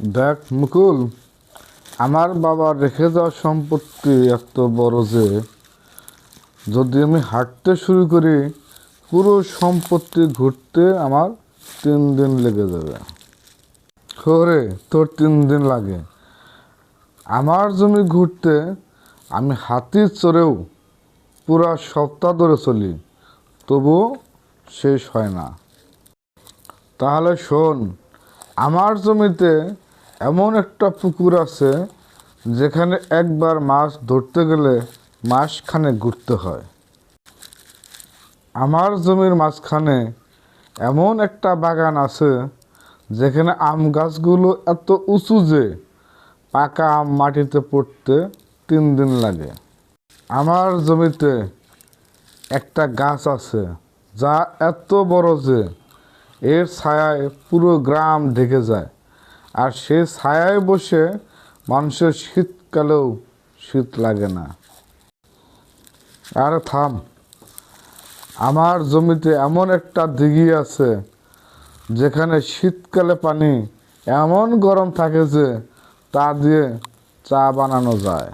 দেখ মুকুল, আমার বাবা রেখে যাওয়া সম্পত্তি এত বড় যে, যদি আমি হাঁটতে শুরু করি, পুরো সম্পত্তি ঘুরতে আমার তিন দিন লেগে যাবে। খোরে, তোর তিন দিন লাগে। আমার জমি ঘুরতে আমি হাতি চড়েও পুরা সপ্তাহ ধরে চলি তবুও শেষ হয় না। তাহলে শোন, আমার জমিতে এমন একটা পুকুর আছে যেখানে একবার মাছ ধরতে গেলে মাসখানে ঘুরতে হয়। আমার জমির মাঝখানে এমন একটা বাগান আছে যেখানে আম গাছগুলো এত উঁচু যে পাকা আম মাটিতে পড়তে তিন দিন লাগে। আমার জমিতে একটা গাছ আছে যা এত বড় যে এর ছায়ায় পুরো গ্রাম ঢেকে যায়। আর সে ছায়ায় বসে মানুষের শীতকালেও শীত লাগে না। আর থাম। আমার জমিতে এমন একটা দিঘি আছে, যেখানে শীতকালে পানি এমন গরম থাকে যে তা দিয়ে চা বানানো যায়।